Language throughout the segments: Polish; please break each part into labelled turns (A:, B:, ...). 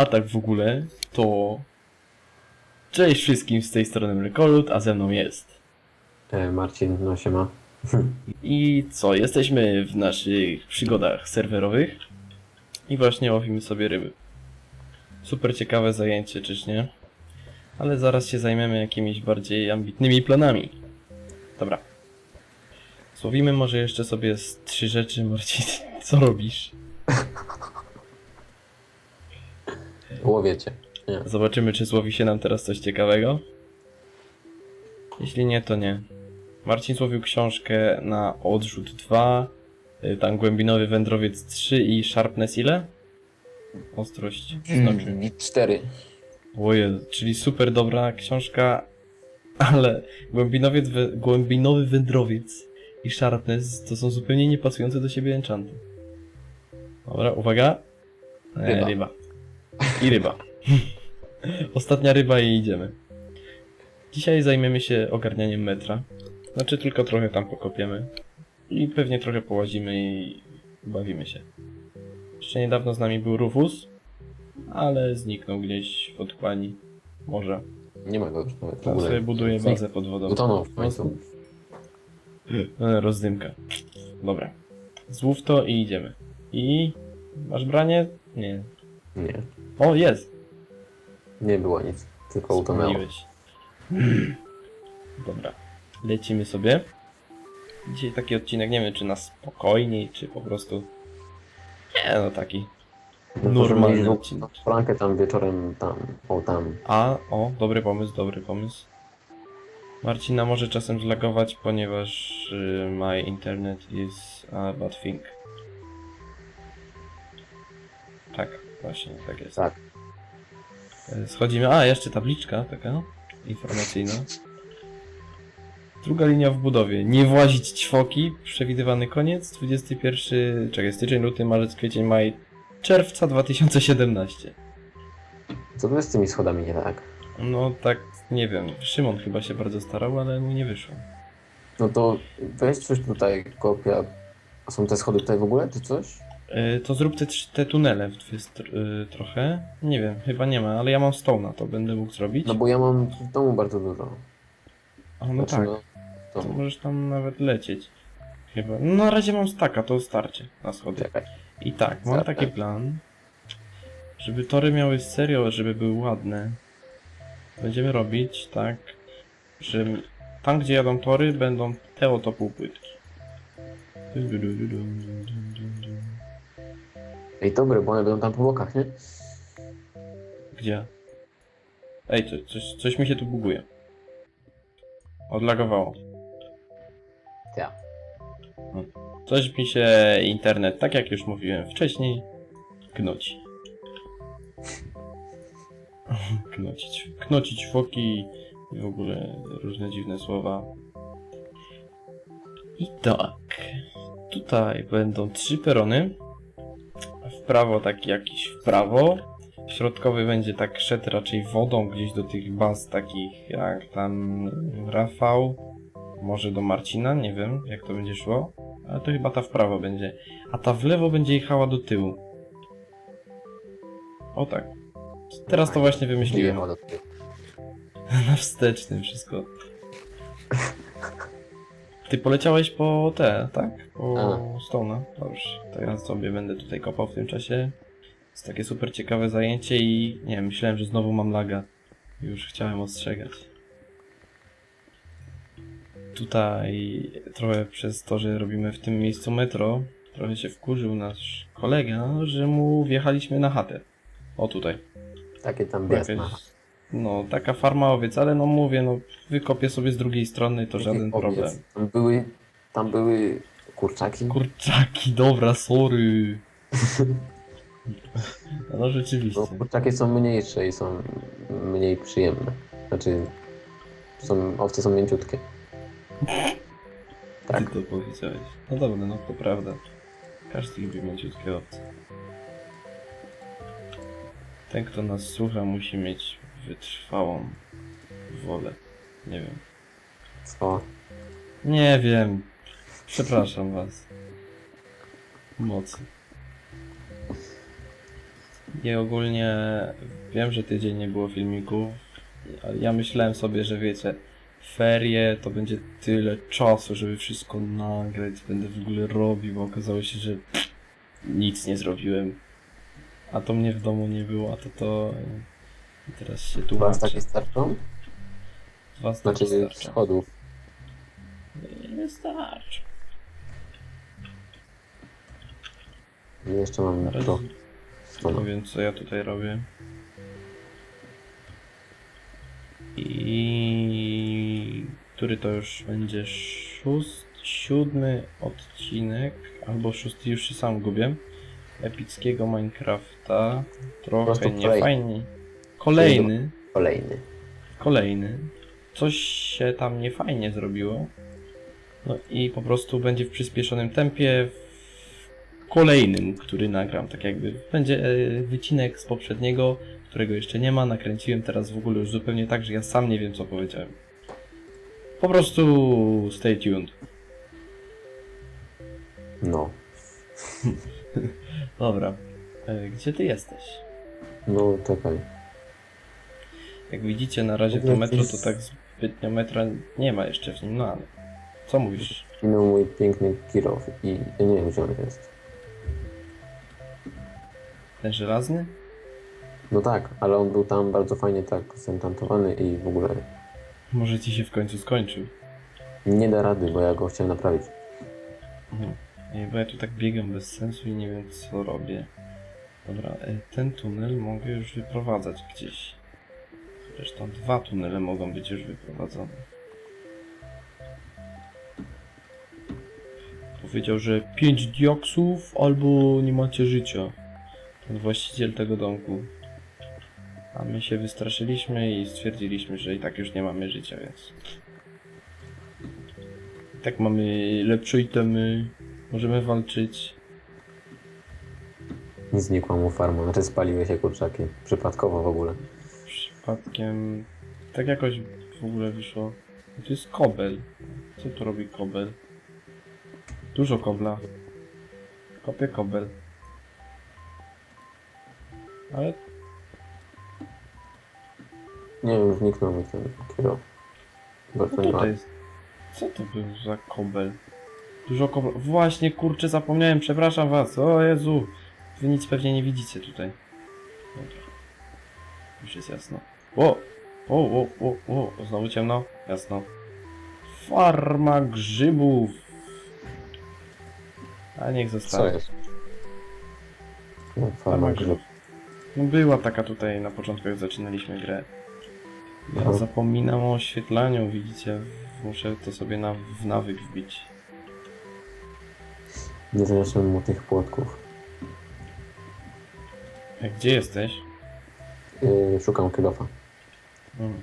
A: A tak w ogóle, to... Cześć wszystkim, z tej strony Rekolut, a ze mną jest.
B: E, Marcin, no siema.
A: I co, jesteśmy w naszych przygodach serwerowych i właśnie łowimy sobie ryby. Super ciekawe zajęcie, czyż nie? Ale zaraz się zajmiemy jakimiś bardziej ambitnymi planami. Dobra. Złowimy może jeszcze sobie z trzy rzeczy, Marcin. Co robisz?
B: Łowię cię. Nie.
A: Zobaczymy, czy złowi się nam teraz coś ciekawego. Jeśli nie, to nie. Marcin złowił książkę na odrzut 2, y, tam głębinowy wędrowiec 3 i sharpness ile? Ostrość. Znaczy.
B: Mm, cztery.
A: Oje, czyli super dobra książka, ale głębinowiec, wę- głębinowy wędrowiec i sharpness to są zupełnie niepasujące do siebie enchanty. Dobra, uwaga. E,
B: Ryba.
A: ryba. I ryba. Ostatnia ryba i idziemy. Dzisiaj zajmiemy się ogarnianiem metra. Znaczy tylko trochę tam pokopiemy. I pewnie trochę połazimy i bawimy się. Jeszcze niedawno z nami był Rufus, ale zniknął gdzieś w otchłani morza.
B: Nie ma go nawet w ogóle.
A: sobie buduje bazę pod wodą.
B: Utonął w końcu.
A: E, Rozdymka. Dobra. Złów to i idziemy. I... Masz branie? Nie.
B: Nie.
A: O, jest!
B: Nie było nic. Tylko utonęło.
A: Dobra. Lecimy sobie. Dzisiaj taki odcinek, nie wiem czy na spokojniej, czy po prostu... Nie, no taki. Normalny
B: Normalnie
A: odcinek.
B: Frankę tam wieczorem tam, o tam.
A: A, o, dobry pomysł, dobry pomysł. Marcina może czasem zlagować, ponieważ y, my internet is a bad thing. Tak, właśnie, tak jest.
B: Tak.
A: Y, Schodzimy, a jeszcze tabliczka taka informacyjna. Druga linia w budowie. Nie włazić ćwoki. Przewidywany koniec. 21, czekaj, styczeń, luty, marzec, kwiecień, maj, czerwca 2017.
B: Co tu jest z tymi schodami nie tak?
A: No tak, nie wiem. Szymon chyba się bardzo starał, ale mu nie wyszło.
B: No to weź coś tutaj, kopia. Są te schody tutaj w ogóle, czy coś?
A: Y, to zrób te, te tunele w dwie y, trochę. Nie wiem, chyba nie ma, ale ja mam stołna, to będę mógł zrobić.
B: No bo ja mam w domu bardzo dużo.
A: A no
B: Znaczy,
A: tak,
B: no,
A: to
B: to
A: możesz tam nawet lecieć. Chyba. No na razie mam staka, to starcie na schody.
B: czekaj.
A: I tak, mam taki plan, żeby tory miały serio, żeby były ładne. Będziemy robić tak, że tam gdzie jadą tory będą te oto półpłytki.
B: Ej, dobre, bo one będą tam po bokach, nie?
A: Gdzie? Ej, co, coś, coś mi się tu buguje. Odlagowało.
B: Ja.
A: Coś mi się internet, tak jak już mówiłem wcześniej, knoci. Knocić. Knocić foki i w ogóle różne dziwne słowa. I tak. Tutaj będą trzy perony. W prawo taki jakiś w prawo. Środkowy będzie tak szedł raczej wodą gdzieś do tych baz takich jak tam Rafał. Może do Marcina, nie wiem jak to będzie szło. Ale to chyba ta w prawo będzie. A ta w lewo będzie jechała do tyłu. O tak. Teraz to właśnie wymyśliłem. Na wstecznym wszystko. Ty poleciałeś po te, tak? Po Stone'a. Dobrze. To ja sobie będę tutaj kopał w tym czasie. Jest takie super ciekawe zajęcie i nie wiem, myślałem, że znowu mam laga. Już chciałem ostrzegać. Tutaj trochę przez to, że robimy w tym miejscu metro, trochę się wkurzył nasz kolega, że mu wjechaliśmy na chatę. O tutaj.
B: Takie tam
A: Jakaś,
B: biesma.
A: No, taka farma owiec, ale no mówię, no wykopię sobie z drugiej strony, to żaden problem.
B: Tam były, tam były kurczaki.
A: Kurczaki, dobra, sorry. No rzeczywiście.
B: kurczaki są mniejsze i są mniej przyjemne. Znaczy, są, owce są mięciutkie. tak.
A: Ty to powiedziałeś. No dobra, no to prawda. Każdy lubi mięciutkie owce. Ten, kto nas słucha, musi mieć wytrwałą wolę. Nie wiem.
B: Co?
A: Nie wiem. Przepraszam was. Mocy. I ogólnie wiem, że tydzień nie było filmików. Ja myślałem sobie, że wiecie, ferie to będzie tyle czasu, żeby wszystko nagrać, będę w ogóle robił, bo okazało się, że nic nie zrobiłem. A to mnie w domu nie było, a to to... I teraz się tłumaczę.
B: takie starczą?
A: Dwa
B: Znaczy
A: starczą.
B: schodów.
A: Nie starczy.
B: I Jeszcze mam
A: Ale
B: to stronę.
A: powiem co ja tutaj robię. I który to już będzie szóst, siódmy odcinek, albo szósty już się sam gubię. Epickiego Minecrafta. Trochę
B: prostu
A: niefajnie. Kolejny,
B: Kolejny.
A: kolejny. Coś się tam niefajnie zrobiło. No i po prostu będzie w przyspieszonym tempie w kolejnym, który nagram. Tak jakby będzie e, wycinek z poprzedniego, którego jeszcze nie ma. Nakręciłem teraz w ogóle już zupełnie tak, że ja sam nie wiem co powiedziałem. Po prostu stay tuned.
B: No.
A: Dobra. E, Gdzie ty jesteś?
B: No czekaj.
A: Jak widzicie na razie to metro to tak zbytnio metra nie ma jeszcze w nim, no ale co mówisz?
B: Minął mój piękny kirow i ja nie wiem gdzie on jest.
A: Ten żelazny?
B: No tak, ale on był tam bardzo fajnie tak zentantowany i w ogóle
A: Może ci się w końcu skończył.
B: nie da rady, bo ja go chciałem naprawić.
A: Mhm. Ej, Bo ja tu tak biegam bez sensu i nie wiem co robię. Dobra, e, ten tunel mogę już wyprowadzać gdzieś. Zresztą dwa tunele mogą być już wyprowadzone. Powiedział, że 5 dioksów albo nie macie życia. Ten właściciel tego domku. A my się wystraszyliśmy i stwierdziliśmy, że i tak już nie mamy życia, więc... I tak mamy lepsze itemy, możemy walczyć.
B: Znikła mu farma, znaczy spaliły się kurczaki. Przypadkowo w ogóle.
A: Przypadkiem... Tak jakoś w ogóle wyszło. To jest kobel. Co tu robi kobel? Dużo kobla. Kopię kobel. Ale
B: Nie wiem, zniknął mi ten nie ma.
A: tutaj jest? Co to był za kobel? Dużo kobla. Właśnie, kurczę, zapomniałem, przepraszam was. O Jezu. Wy nic pewnie nie widzicie tutaj. Dobra. Już jest jasno. O! O, o, o, o, znowu ciemno? Jasno. Farma grzybów. A niech
B: Co
A: zostanie.
B: jest? No,
A: Farma grzybów.
B: grzyb.
A: No była taka tutaj na początku, jak zaczynaliśmy grę. Ja
B: Aha.
A: zapominam o oświetlaniu, widzicie? Muszę to sobie na, w nawyk wbić.
B: Nie zaniosłem mu tych płotków.
A: A gdzie jesteś?
B: Yy, szukam kilofa.
A: Hmm.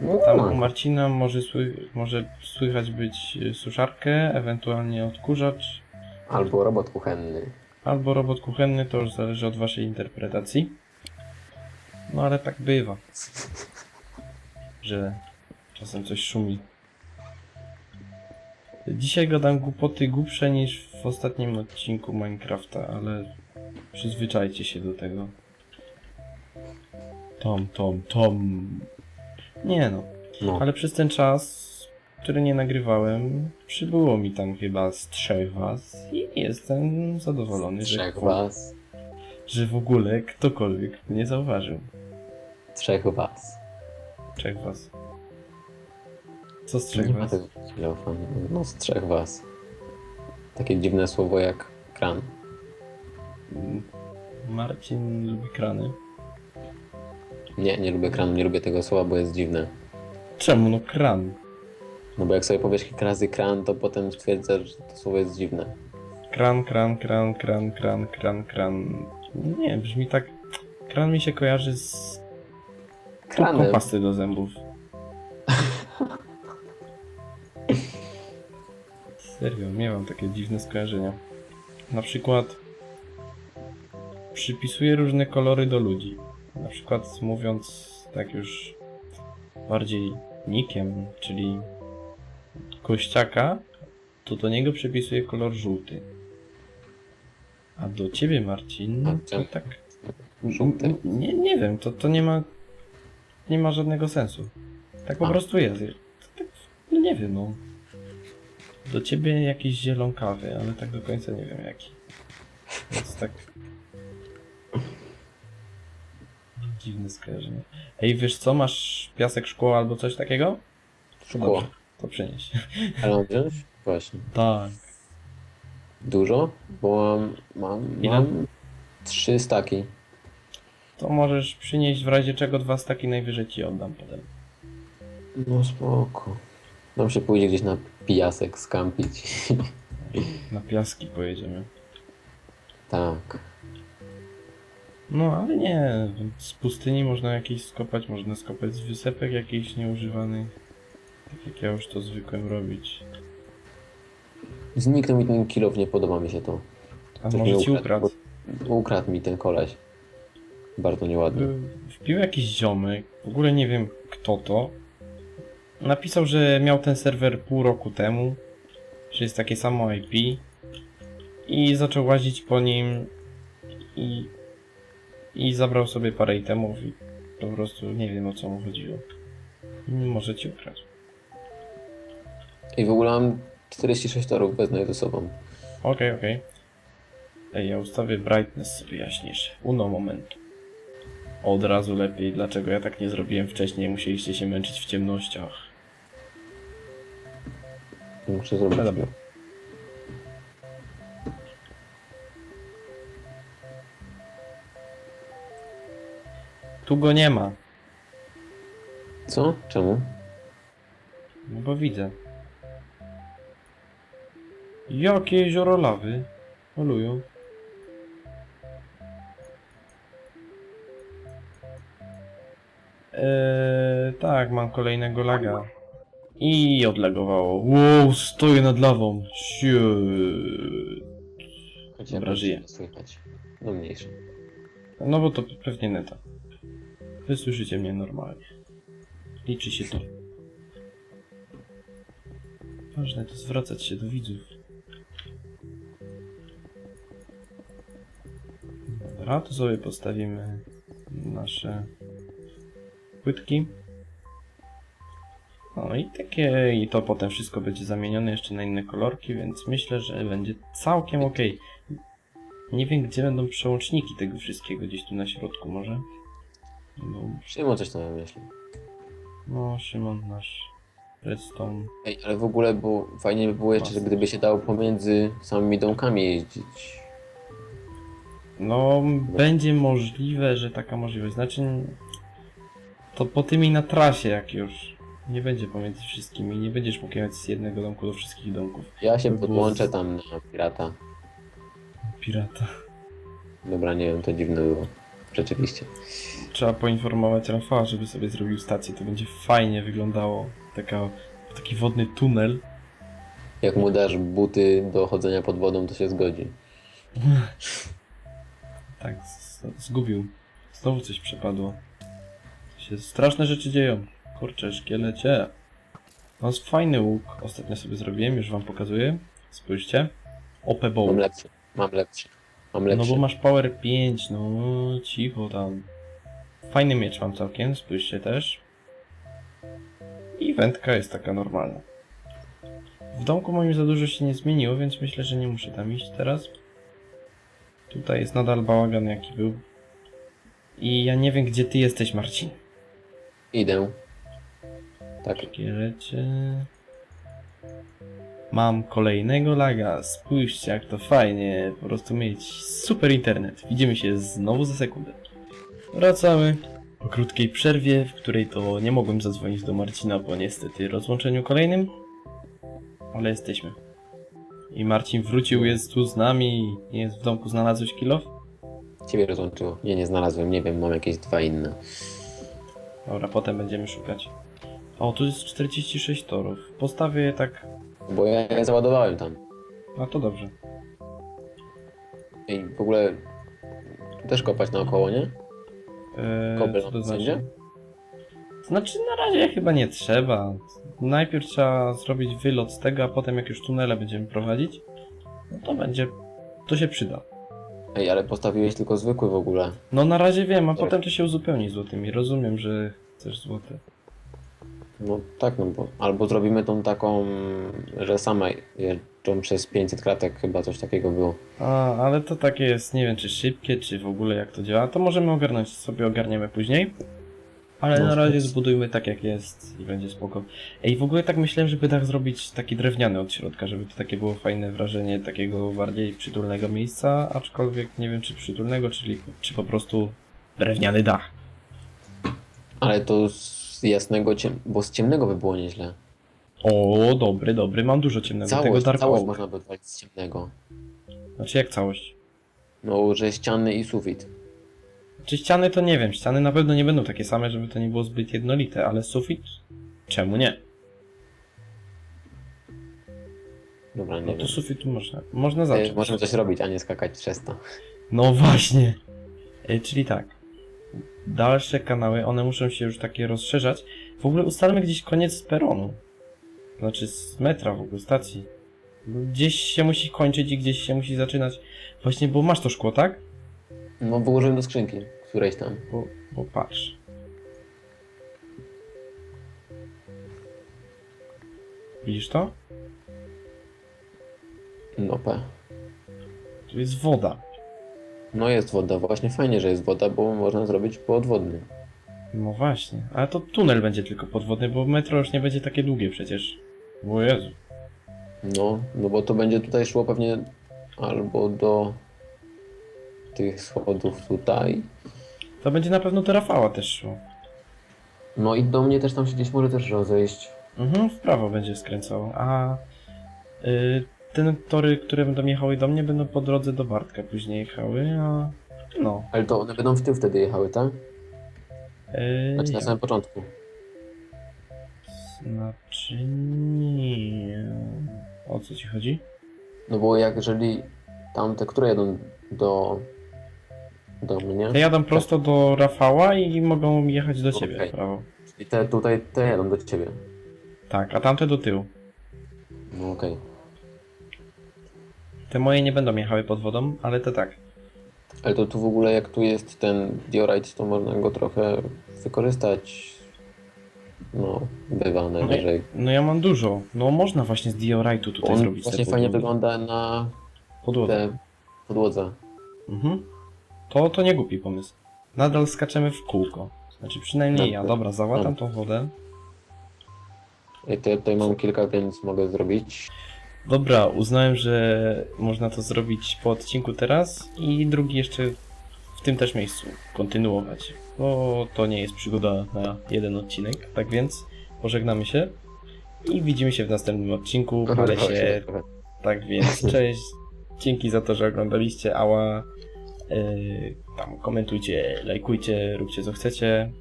B: No,
A: Tam u Marcina może, sły, może słychać być y, suszarkę, ewentualnie odkurzacz,
B: Albo robot kuchenny.
A: albo robot kuchenny, to już zależy od waszej interpretacji. No ale tak bywa, że czasem coś szumi. Dzisiaj gadam głupoty głupsze niż w ostatnim odcinku Minecrafta, ale przyzwyczajcie się do tego. Tom, tom, tom. Nie no,
B: No.
A: ale przez ten czas, który nie nagrywałem, przybyło mi tam chyba z trzech was i jestem zadowolony, że,
B: Trzech was.
A: że w ogóle ktokolwiek mnie zauważył.
B: Trzech was.
A: Trzech was. Co z trzech
B: Nie
A: was?
B: No z trzech was. Takie dziwne słowo jak kran.
A: Mm, Marcin lubi krany.
B: Nie, nie lubię kranu, nie lubię tego słowa, bo jest dziwne.
A: Czemu? No kran.
B: No bo jak sobie powiesz kilka razy kran, to potem stwierdzasz, że to słowo jest dziwne.
A: Kran, kran, kran, kran, kran, kran, kran. Nie, brzmi tak... Kran mi się kojarzy z tubką
B: Kranem.
A: pasty do zębów. Serio, miałem takie dziwne skojarzenia. Na przykład przypisuję różne kolory do ludzi. Na przykład mówiąc tak już bardziej nikiem, czyli kościaka, to do niego przypisuję kolor żółty. A do ciebie, Marcin, to tak
B: Żółty.
A: Nie, nie wiem, to, to nie ma. Nie ma żadnego sensu. Tak po
B: A.
A: prostu jest. Tak, no nie wiem, no. Do ciebie jakiś zielonkawy, ale tak do końca nie wiem jaki. Więc tak. Dziwne skojarzenie. Ej, wiesz co, masz piasek, szkło albo coś takiego?
B: Szkło.
A: Dobrze, to przynieś.
B: Ale wziąć? Właśnie.
A: Tak.
B: Dużo? Bo mam, mam,
A: Ile?
B: mam trzy staki.
A: To możesz przynieść w razie czego dwa staki najwyżej ci oddam potem.
B: No spoko. Nam się pójdzie gdzieś na piasek skampić.
A: Na piaski pojedziemy.
B: tak.
A: No ale nie, z pustyni można jakieś skopać, można skopać z wysepek jakichś nieużywanych. Tak jak ja już to zwykłem robić.
B: Zniknął mi ten kilof, nie podoba mi się to.
A: A
B: Coś
A: może ci ukradł?
B: bo Ukradł mi ten koleś. Bardzo nieładny.
A: Wbił jakiś ziomek, w ogóle nie wiem kto to. Napisał, że miał ten serwer pół roku temu, że jest takie samo IP i zaczął łazić po nim i, i zabrał sobie parę itemów i po prostu nie wiem o co mu chodziło. Może ci ukradł.
B: I w ogóle mam 46 torów, wezmę ze sobą.
A: Okej, okej. Ej, ja ustawię brightness sobie jaśniejszy. Uno momentu. Od razu lepiej. Dlaczego ja tak nie zrobiłem wcześniej? Musieliście się męczyć w ciemnościach.
B: Muszę zrobić.
A: Dobra. Tu go nie ma.
B: Co? Czemu?
A: No bo widzę. Jakie jezioro lawy. Olują. Eee, tak, mam kolejnego laga. I odlegowało. Wow, stoję nad lawą.
B: Choć
A: Dobra, żyję.
B: słychać. No mniejsze.
A: No bo to pewnie neta. Wy słyszycie mnie normalnie. Liczy się to. Ważne to zwracać się do widzów. Dobra, to sobie postawimy nasze płytki. No i takie, i to potem wszystko będzie zamienione jeszcze na inne kolorki, więc myślę, że będzie całkiem ok. Nie wiem, gdzie będą przełączniki tego wszystkiego, gdzieś tu na środku może. No,
B: Szymon coś tam wymyślił.
A: no Szymon nasz redstone.
B: Ej, ale w ogóle, bo fajnie by było jeszcze, gdyby się dało pomiędzy samymi domkami jeździć.
A: No, będzie możliwe, że taka możliwość. Znaczy, to po tymi na trasie, jak już. Nie będzie pomiędzy wszystkimi. Nie będziesz mógł jechać z jednego domku do wszystkich domków.
B: Ja się
A: było
B: podłączę
A: z-
B: tam na pirata.
A: Pirata.
B: Dobra, nie wiem, to dziwne było. Rzeczywiście.
A: Trzeba poinformować Rafała, żeby sobie zrobił stację. To będzie fajnie wyglądało. Taka, taki wodny tunel.
B: Jak mu dasz buty do chodzenia pod wodą, to się zgodzi.
A: Tak, zgubił. Znowu coś przepadło. Się straszne rzeczy dzieją. Kurczę, szkielecie. No jest fajny łuk. Ostatnio sobie zrobiłem, już wam pokazuję. Spójrzcie. OP
B: Mam lepszy. Mam lepszy. Mam
A: No
B: lepszy.
A: bo masz power 5, no cicho tam. Fajny miecz mam całkiem, spójrzcie też. I wędka jest taka normalna. W domku moim za dużo się nie zmieniło, więc myślę, że nie muszę tam iść teraz. Tutaj jest nadal bałagan jaki był. I ja nie wiem gdzie ty jesteś Marcin.
B: Idę. Tak.
A: Szkielecie. Mam kolejnego laga. Spójrzcie jak to fajnie. Po prostu mieć super internet. Widzimy się znowu za sekundę. Wracamy. Po krótkiej przerwie, w której to nie mogłem zadzwonić do Marcina po niestety rozłączeniu kolejnym. Ale jesteśmy. I Marcin wrócił, jest tu z nami. Jest w domku, znalazłeś kilof?
B: Ciebie rozłączyło. Nie, nie znalazłem. Nie wiem, mam jakieś dwa inne.
A: Dobra, potem będziemy szukać. O, tu jest 46 torów. Postawię je tak...
B: Bo ja je załadowałem tam.
A: No to dobrze.
B: Ej, w ogóle... Też kopać naokoło, nie?
A: Eee,
B: Kobel
A: co to
B: na
A: znaczy? Znaczy na razie chyba nie trzeba. Najpierw trzeba zrobić wylot z tego, a potem jak już tunele będziemy prowadzić, no to będzie, to się przyda.
B: Ej, ale postawiłeś tylko zwykły w ogóle.
A: No na razie wiem, a potem to się uzupełni złotymi. Rozumiem, że chcesz złote.
B: No tak, no bo albo zrobimy tą taką, że same jeżdżą przez 500 kratek, chyba coś takiego było.
A: A, ale to takie jest, nie wiem czy szybkie, czy w ogóle jak to działa. To możemy ogarnąć, sobie ogarniemy później. Ale
B: No,
A: na razie zbudujmy tak jak jest i będzie spoko. Ej, w ogóle tak myślałem, żeby dach zrobić taki drewniany od środka, żeby to takie było fajne wrażenie takiego bardziej przytulnego miejsca, aczkolwiek nie wiem czy przytulnego, czyli czy po prostu drewniany dach.
B: Ale to z jasnego, ciem... bo z ciemnego by było nieźle.
A: O, dobry, dobry, mam dużo ciemnego. tego
B: Całość,
A: dark
B: całość
A: oak.
B: można by odwalić z ciemnego.
A: Znaczy jak całość?
B: No, że ściany i sufit.
A: Czy ściany to nie wiem, ściany na pewno nie będą takie same, żeby to nie było zbyt jednolite, ale sufit? Czemu nie?
B: Dobra, nie
A: No
B: wiem.
A: to sufitu można, można
B: Ej,
A: zacząć.
B: Możemy coś robić, a nie skakać przez to.
A: No właśnie. E, Czyli tak. Dalsze kanały, one muszą się już takie rozszerzać. W ogóle ustalmy gdzieś koniec peronu. Znaczy z metra w ogóle, stacji. Gdzieś się musi kończyć i gdzieś się musi zaczynać. Właśnie, bo masz to szkło, tak?
B: No, wyłożyłem do skrzynki, którejś tam.
A: Bo, bo patrz. Widzisz to?
B: No, P.
A: Tu jest woda.
B: No jest woda, właśnie fajnie, że jest woda, bo można zrobić podwodny.
A: No właśnie. Ale to tunel będzie tylko podwodny, bo metro już nie będzie takie długie przecież. O Jezu.
B: No, no bo to będzie tutaj szło pewnie albo do tych schodów tutaj.
A: To będzie na pewno do Rafała też szło.
B: No i do mnie też tam się gdzieś może też rozejść.
A: Mhm, w prawo będzie skręcało. A y, te tory, które będą jechały do mnie, będą po drodze do Bartka później jechały, a no.
B: Ale to one będą w tył wtedy jechały, tak?
A: Y,
B: Znaczy na
A: ja-
B: samym początku.
A: Znaczy nie. O co ci chodzi?
B: No bo jak jeżeli tamte, które jedą do, do mnie,
A: Te jadą prosto do Rafała i mogą jechać do ciebie w prawo.
B: i te tutaj, te jedą do ciebie.
A: Tak, a tamte do tyłu.
B: No okej.
A: Te moje nie będą jechały pod wodą, ale te tak.
B: Ale to tu w ogóle jak tu jest ten diorite, to można go trochę wykorzystać. No, bywa najwyżej.
A: No ja mam dużo. No można właśnie z diorite'u tutaj
B: On
A: zrobić
B: właśnie fajnie wygląda na
A: Podłodze.
B: podłodze.
A: Mhm. To, to nie głupi pomysł. Nadal skaczemy w kółko. Znaczy przynajmniej ja.
B: Dobra.
A: Dobra, załatam
B: Dobra.
A: tą wodę.
B: I to, tutaj mam kilka, więc mogę zrobić.
A: Dobra, uznałem, że można to zrobić po odcinku teraz i drugi jeszcze w tym też miejscu kontynuować. Bo to nie jest przygoda na jeden odcinek. Tak więc pożegnamy się i widzimy się w następnym odcinku. Ale się Tak więc, cześć. Dzięki za to, że oglądaliście. Ała. Yy, tam komentujcie, lajkujcie, róbcie co chcecie.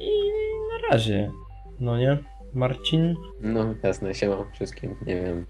A: I na razie. No nie? Marcin?
B: No jasne, siema wszystkim, nie wiem.